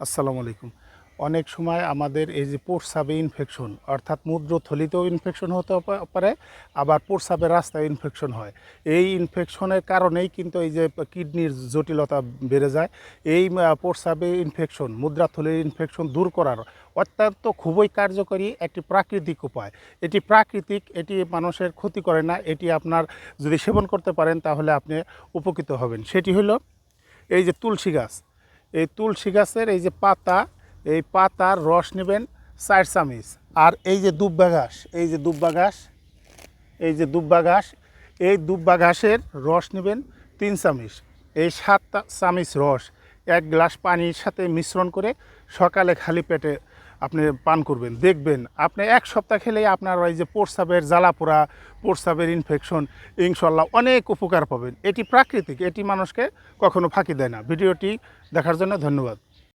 আসসালামু আলাইকুম। অনেক সময় আমাদের এই যে প্রস্রাবে ইনফেকশন অর্থাৎ মূত্রথলিতেও ইনফেকশন হতে পারে আবার প্রস্রাবের রাস্তায় ইনফেকশন হয়। এই ইনফেকশনের কারণেই কিন্তু এই যে কিডনির জটিলতা বেড়ে যায়। এই আহ, প্রস্রাবে ইনফেকশন মুদ্রাথলির ইনফেকশন দূর করার অত্যন্ত খুবই কার্যকরী একটি প্রাকৃতিক উপায়। এটি প্রাকৃতিক এটি মানুষের ক্ষতি করে না এটি আপনার যদি সেবন করতে পারেন তাহলে আপনি উপকৃত হবেন। সেটি হলো এই যে তুলসী গাছ। এই তুলসী গাছের এই যে পাতা, এই পাতার রস নেবেন চার চামিচ। আর এই যে দুব্বা ঘাস, এই যে দুব্বা ঘাস, এই যে দুব্বা ঘাস, এই দুব্বা ঘাসের রস নেবেন তিন চামিচ। এই সাত চামিচ রস এক গ্লাস পানির সাথে মিশ্রণ করে সকালে খালি পেটে আপনি পান করবেন, দেখবেন। আপনি এক সপ্তাহ খেলেই আপনার ওই যে প্রস্রাবের জ্বালাপোড়া, প্রস্রাবের ইনফেকশন ইনশাল্লাহ অনেক উপকার পাবেন। এটি প্রাকৃতিক, এটি মানুষকে কখনো ফাঁকি দেয় না। ভিডিওটি দেখার জন্য ধন্যবাদ।